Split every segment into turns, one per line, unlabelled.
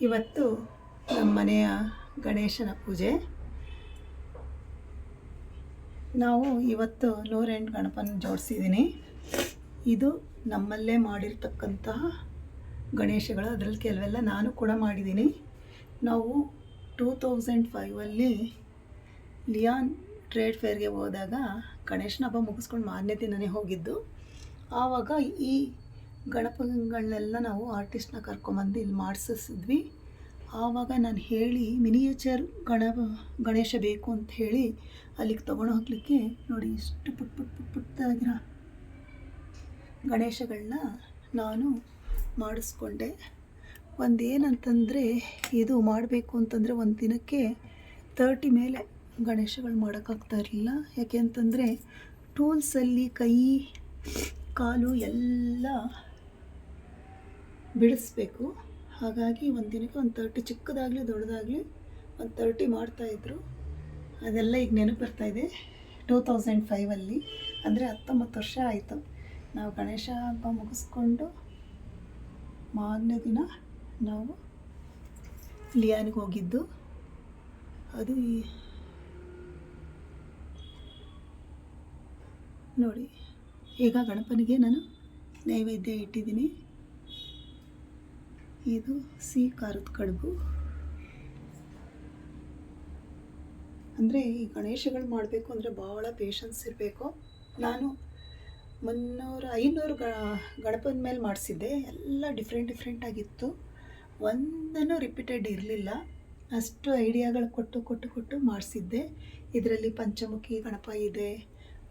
ಇವತ್ತು ನಮ್ಮ ಮನೆಯ ಗಣೇಶನ ಪೂಜೆ. ನಾವು ಇವತ್ತು ನೂರೆಂಟು ಗಣಪನ ಜೋಡಿಸಿದ್ದೀನಿ. ಇದು ನಮ್ಮಲ್ಲೇ ಮಾಡಿರ್ತಕ್ಕಂತಹ ಗಣೇಶಗಳು. ಅದರಲ್ಲಿ ಕೆಲವೆಲ್ಲ ನಾನು ಕೂಡ ಮಾಡಿದ್ದೀನಿ. ನಾವು ಟೂ ತೌಸಂಡ್ ಫೈವಲ್ಲಿ ಲಿಯಾನ್ ಟ್ರೇಡ್ ಫೇರ್ಗೆ ಹೋದಾಗ ಗಣೇಶನ ಹಬ್ಬ ಮುಗಿಸ್ಕೊಂಡು ಮಾನ್ಯತೆ ನನಗೆ ಹೋಗಿದ್ದು. ಆವಾಗ ಈ ಗಣಪಗಳನ್ನೆಲ್ಲ ನಾವು ಆರ್ಟಿಸ್ಟ್ನ ಕರ್ಕೊಂಬಂದು ಇಲ್ಲಿ ಮಾಡಿಸಿದ್ವಿ ಆವಾಗ ನಾನು ಹೇಳಿ ಮಿನಿಯೇಚರ್ ಗಣ, ಗಣೇಶ ಬೇಕು ಅಂತ ಹೇಳಿ ಅಲ್ಲಿಗೆ ತೊಗೊಂಡು ಹೋಗ್ಲಿಕ್ಕೆ ನೋಡಿ ಇಷ್ಟು ಪುಟ್ ಪುಟ್ ಪುಟ್ ಗಣೇಶಗಳನ್ನ ನಾನು ಮಾಡಿಸ್ಕೊಂಡೆ. ಒಂದೇನಂತಂದರೆ ಇದು ಮಾಡಬೇಕು ಅಂತಂದರೆ ಒಂದು ದಿನಕ್ಕೆ ತರ್ಟಿ ಮೇಲೆ ಗಣೇಶಗಳು ಮಾಡೋಕ್ಕಾಗ್ತಾ ಇರಲಿಲ್ಲ. ಯಾಕೆ ಅಂತಂದರೆ ಟೂಲ್ಸಲ್ಲಿ ಕೈ, ಕಾಲು ಎಲ್ಲ ಬಿಡಿಸ್ಬೇಕು. ಹಾಗಾಗಿ ಒಂದು ದಿನಕ್ಕೆ ಒಂದು ತರ್ಟಿ ಚಿಕ್ಕದಾಗಲಿ ದೊಡ್ಡದಾಗಲಿ ಒಂದು ತರ್ಟಿ ಮಾಡ್ತಾಯಿದ್ರು ಅದೆಲ್ಲ ಈಗ ನೆನಪು ಬರ್ತಾಯಿದೆ ಟೂ ತೌಸಂಡ್ ಫೈವಲ್ಲಿ ಅಂದರೆ ಹತ್ತೊಂಬತ್ತು ವರ್ಷ ಆಯಿತು. ನಾವು ಗಣೇಶ ಹಬ್ಬ ಮುಗಿಸ್ಕೊಂಡು ಮಾರನೇ ದಿನ ನಾವು ಲಿಯಾನಿಗೆ ಹೋಗಿದ್ದು. ಅದು ಈ ನೋಡಿ, ಈಗ ಗಣಪನಿಗೆ ನಾನು ನೈವೇದ್ಯ ಇಟ್ಟಿದ್ದೀನಿ. ಇದು ಸಿಹಿ ಖಾರದ ಕಡುಬು. ಅಂದರೆ ಈ ಗಣೇಶಗಳು ಮಾಡಬೇಕು ಅಂದರೆ ಭಾಳ ಪೇಷನ್ಸ್ ಇರಬೇಕು. ನಾನು ಮುನ್ನೂರು, ಐನೂರು ಗಣಪನ ಮೇಲೆ ಮಾಡಿಸಿದ್ದೆ. ಎಲ್ಲ ಡಿಫ್ರೆಂಟ್ ಡಿಫ್ರೆಂಟಾಗಿತ್ತು ಒಂದನ್ನು ರಿಪೀಟೆಡ್ ಇರಲಿಲ್ಲ. ಅಷ್ಟು ಐಡಿಯಾಗಳು ಕೊಟ್ಟು ಕೊಟ್ಟು ಕೊಟ್ಟು ಮಾಡಿಸಿದ್ದೆ. ಇದರಲ್ಲಿ ಪಂಚಮುಖಿ ಗಣಪ ಇದೆ.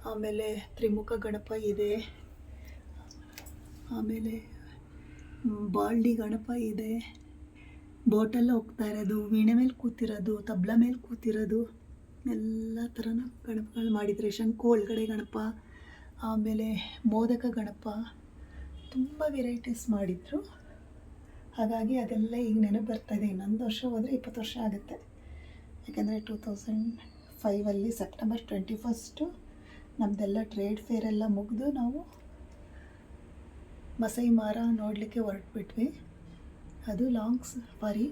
ಆಮೇಲೆ ತ್ರಿಮುಖ ಗಣಪ ಇದೆ. ಆಮೇಲೆ ಬಾಲ್ಡಿ ಗಣಪ ಇದೆ. ಬೋಟಲ್ಲಿ ಹೋಗ್ತಾ ಇರೋದು, ವೀಣೆ ಮೇಲೆ ಕೂತಿರೋದು, ತಬ್ಲ ಮೇಲೆ ಕೂತಿರೋದು, ಎಲ್ಲ ಥರನ ಗಣಪಗಳು ಮಾಡಿದರೆ ಶಂಕು ಒಳಗಡೆ ಗಣಪ, ಆಮೇಲೆ ಮೋದಕ ಗಣಪ, ತುಂಬ ವೆರೈಟೀಸ್ ಮಾಡಿದರು. ಹಾಗಾಗಿ ಅದೆಲ್ಲ ಈಗ ನೆನಪು ಬರ್ತಾಯಿದೆ ಇನ್ನೊಂದು ವರ್ಷ ಹೋದರೆ ಇಪ್ಪತ್ತು ವರ್ಷ ಆಗುತ್ತೆ. ಯಾಕೆಂದರೆ ಟೂ ತೌಸಂಡ್ ಫೈವಲ್ಲಿ ಸೆಪ್ಟೆಂಬರ್ ಟ್ವೆಂಟಿ ಫಸ್ಟು ನಮ್ಮದೆಲ್ಲ ಟ್ರೇಡ್ ಫೇರ್ ಎಲ್ಲ ಮುಗಿದು ನಾವು ಮಸೈ ಮಾರ ನೋಡಲಿಕ್ಕೆ ಹೊರಟ್ಬಿಟ್ವಿ. ಅದು ಲಾಂಗ್ ಸಫಾರಿ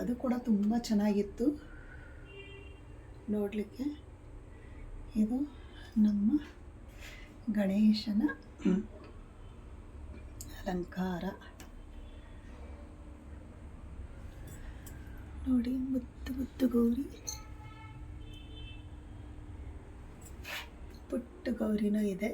ಅದು ಕೂಡ ತುಂಬ ಚೆನ್ನಾಗಿತ್ತು ನೋಡಲಿಕ್ಕೆ. ಇದು ನಮ್ಮ ಗಣೇಶನ ಅಲಂಕಾರ. ನೋಡಿ, ಮುದ್ದು ಮುತ್ತು ಗೌರಿ. ಪುಟ್ಟ ಗೌರಿನೂ ಇದೆ.